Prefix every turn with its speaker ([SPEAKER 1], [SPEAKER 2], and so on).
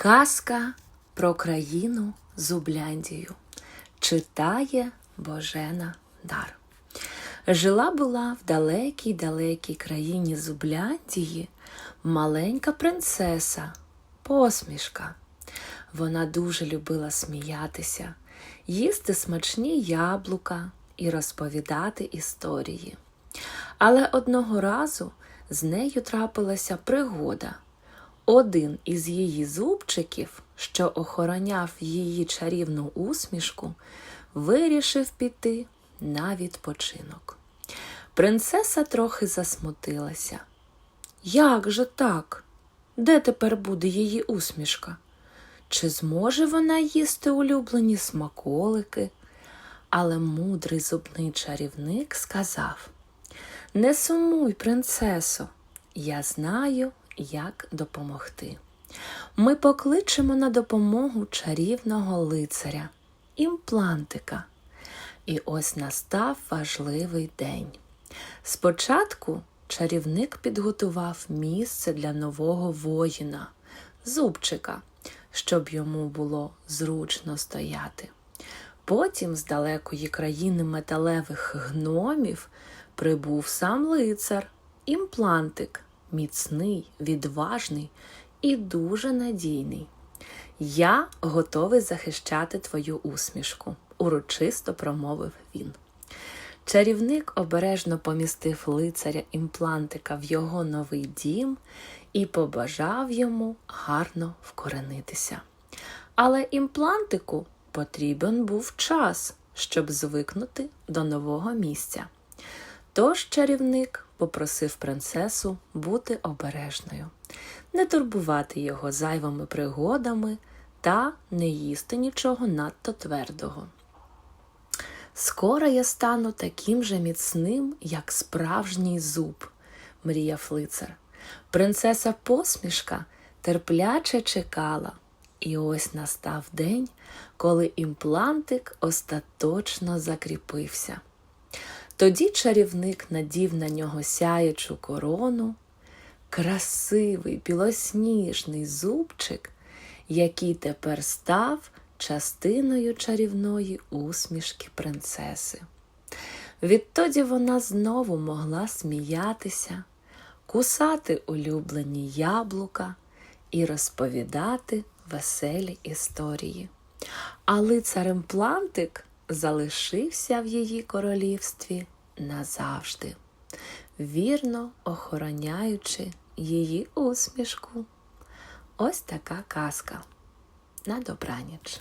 [SPEAKER 1] Казка про країну Зубляндію читає Божена Дар. Жила була в далекій далекій країні Зубляндії маленька принцеса, посмішка. Вона дуже любила сміятися, їсти смачні яблука і розповідати історії. Але одного разу з нею трапилася пригода. Один із її зубчиків, що охороняв її чарівну усмішку, вирішив піти на відпочинок. Принцеса трохи засмутилася. Як же так? Де тепер буде її усмішка? Чи зможе вона їсти улюблені смаколики? Але мудрий зубний чарівник сказав Не сумуй, принцесо, я знаю, як допомогти. Ми покличемо на допомогу чарівного лицаря, імплантика. І ось настав важливий день. Спочатку чарівник підготував місце для нового воїна, зубчика, щоб йому було зручно стояти. Потім з далекої країни металевих гномів прибув сам лицар, імплантик, міцний, відважний і дуже надійний. Я готовий захищати твою усмішку, урочисто промовив він. Чарівник обережно помістив лицаря імплантика в його новий дім і побажав йому гарно вкоренитися. Але імплантику потрібен був час, щоб звикнути до нового місця. Тож чарівник попросив принцесу бути обережною, не турбувати його зайвими пригодами та не їсти нічого надто твердого. Скоро я стану таким же міцним, як справжній зуб, мріяв лицар. Принцеса посмішка терпляче чекала, і ось настав день, коли імплантик остаточно закріпився. Тоді чарівник надів на нього сяючу корону, красивий білосніжний зубчик, який тепер став частиною чарівної усмішки принцеси. Відтоді вона знову могла сміятися, кусати улюблені яблука і розповідати веселі історії. А лицар імплантик залишився в її королівстві назавжди, вірно охороняючи її усмішку. Ось така казка на добраніч.